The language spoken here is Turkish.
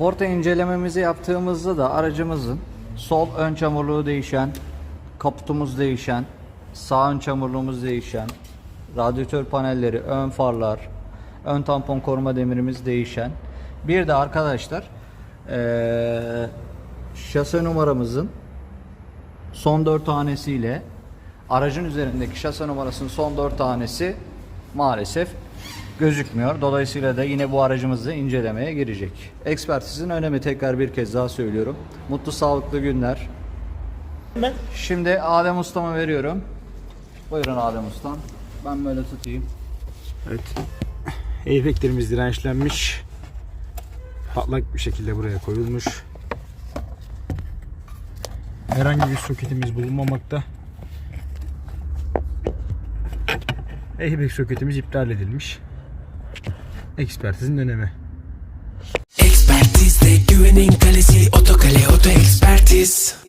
Porta incelememizi yaptığımızda da aracımızın sol ön çamurluğu değişen, kaputumuz değişen, sağ ön çamurluğumuz değişen, radyatör panelleri, ön farlar, ön tampon koruma demirimiz değişen. Bir de arkadaşlar eee şase numaramızın son 4 tanesiyle aracın üzerindeki şase numarasının son 4 tanesi maalesef gözükmüyor. Dolayısıyla da yine bu aracımızı incelemeye girecek. Ekspertizin önemi tekrar bir kez daha söylüyorum. Mutlu sağlıklı günler. Ben Şimdi Adem Usta'ma veriyorum. Buyurun Adem Ustam. Ben böyle tutayım. Evet. Airbag'lerimiz dirençlenmiş. Patlak bir şekilde buraya koyulmuş. Herhangi bir soketimiz bulunmamakta. Airbag soketimiz iptal edilmiş. Ekspertizin önemi. Expertise de güvenin kalesi